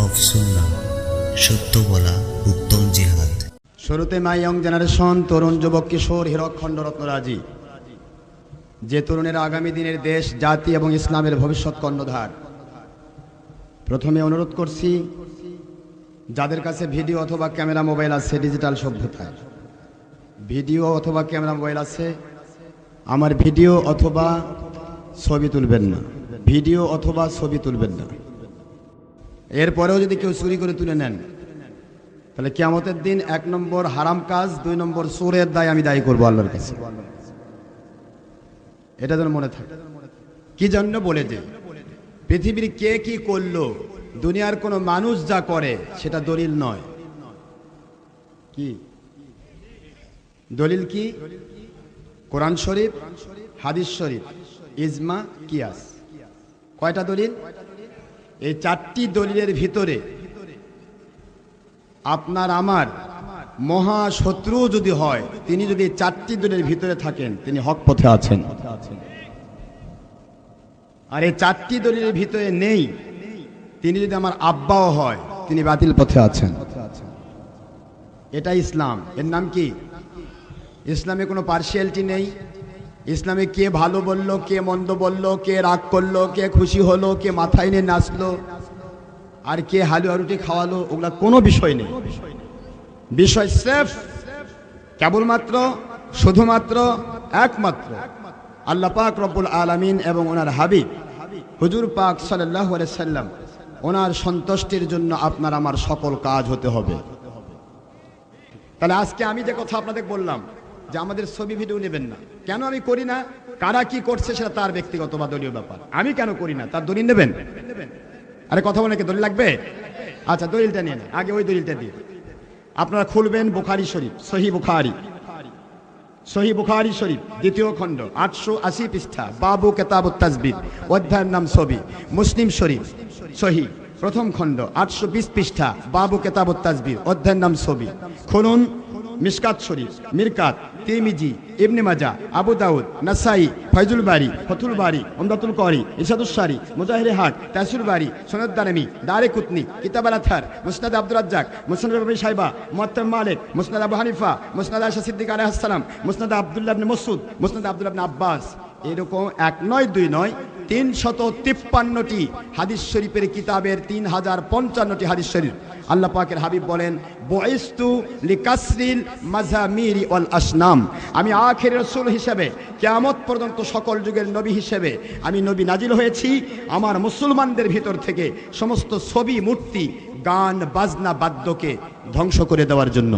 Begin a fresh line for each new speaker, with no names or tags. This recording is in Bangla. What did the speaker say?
অফ সুন্না সত্য বলা উত্তম জিহাদ।
শুরুতে মাই ইয়ং জেনারেশন, তরুণ যুবক, কিশোর হীরকখণ্ড রত্নরাজি যে তরুণের আগামী দিনের দেশ, জাতি এবং ইসলামের ভবিষ্যৎ কর্ণধার। প্রথমে অনুরোধ করছি, যাদের কাছে ভিডিও অথবা ক্যামেরা মোবাইল আছে, ডিজিটাল সভ্যতায়। ভিডিও অথবা ক্যামেরা মোবাইল আছে, আমার ভিডিও অথবা ছবি তুলবেন না। ভিডিও অথবা ছবি তুলবেন না। এরপরেও যদি কেউ চুরি করে তুলে নেন, তাহলে কিয়ামতের দিন এক নম্বর হারাম কাজ, দুই নম্বর সুরের দায় আমি দায়ী করব আল্লাহর কাছে। এটা যেন মনে থাকে। কি জন্য বলে যে, পৃথিবীর কে কি করল, দুনিয়ার কোনো মানুষ যা করে, সেটা দলিল নয়। কি? দলিল কি? কোরআন শরীফ, হাদিস শরীফ, ইজমা, কিয়াস। কয়টা দলিল? এই চারটি দলিলের ভিতরে আপনার আমার মহা শত্রু যদি হয়, তিনি যদি চারটি দলের ভিতরে থাকেন, তিনি হক পথে আছেন। আর এই চারটি দলের ভিতরে নেই, তিনি যদি আমার আব্বাও হয়, তিনি বাতিল পথে আছেন। এটা ইসলাম। এর নাম কি? ইসলামে কোনো পার্সিয়ালিটি নেই। ইসলামে কে ভালো বলল, কে মন্দ বলল, কে রাগ করল, কে খুশি হলো, কে মাথায় নিয়ে নাচলো, আর কে হালুয়া রুটি খাওয়ালো, ওগুলা কোনো বিষয় নেই। বিষয় সেফ, কেবলমাত্র, শুধুমাত্র, একমাত্র আল্লাহ পাক রব্বুল আলামিন এবং ওনার হাবিব, হুজুর পাক সাল্লাহ সাল্লাম, ওনার সন্তুষ্টির জন্য আপনার আমার সকল কাজ হতে হবে। তাহলে আজকে আমি যে কথা আপনাদের বললাম যে আমাদের ছবি ভিডিও নেবেন না। কেন আমি করি না? কারা কি করছে সেটা তার ব্যক্তিগত বা দলীয় ব্যাপার। আমি কেন করি না? তার দলিল নেবেন? আরে কথা বলে কি দলিল লাগবে? আচ্ছা দলিলটা নিয়ে নেন। আগে ওই দলিলটা দিয়ে। আপনারা খুলবেন বুখারি শরীফ, সহি বুখারি। সহি বুখারি শরীফ, দ্বিতীয় খণ্ড, আটশো আশি পৃষ্ঠা, বাবু কেতাব তাজবিদ অধ্যায়ের নাম ছবি, মুসলিম শরীফ, সহি। প্রথম খণ্ড, আটশো বিশ পৃষ্ঠা, বাবু কেতাব তাজবির অধ্যায়ের নাম ছবি। খুলুন মিসকাত শরীফ, মিরকাত, তিরমিজি, ইবনে মাজা, আবু দাউদ, নাসাই, ফয়জুল বাড়ি ফতুল বাড়ি অমদাতুল করি ইসাদুসারি মুজাহির হাট তাসুর বাড়ি সনদ দারমি, দারে কুতনি, কিতাব আল আথার, মুসনাদ রাজ্জাক, মুসনাদ রবি সাইবা মুয়াত্তাম মালিক, মুসনাদ আবু হানিফা, মুসনাদ আয়সা সিদ্দিক আলাইহিস সালাম, মুসনাদ আব্দুল্লাহ মাসউদ, মুসনাদ আব্দুল্লাহ আব্বাস। এরকম এক নয়, দুই নয়, তিন শত তিপ্পান্নটি হাদিস শরীফের কিতাবের তিন হাজার পঞ্চান্নটি হাদিস শরীফ। আল্লাহ পাকের হাবিব বলেন বয়স্তু লিকাসরিল মাজামিরি অল আসনাম। আমি আখের রসুল হিসেবে, কেয়ামত পর্যন্ত সকল যুগের নবী হিসেবে আমি নবী নাজিল হয়েছি। আমার মুসলমানদের ভিতর থেকে সমস্ত ছবি, মূর্তি, গান, বাজনা, বাদ্যকে ধ্বংস করে দেওয়ার জন্য।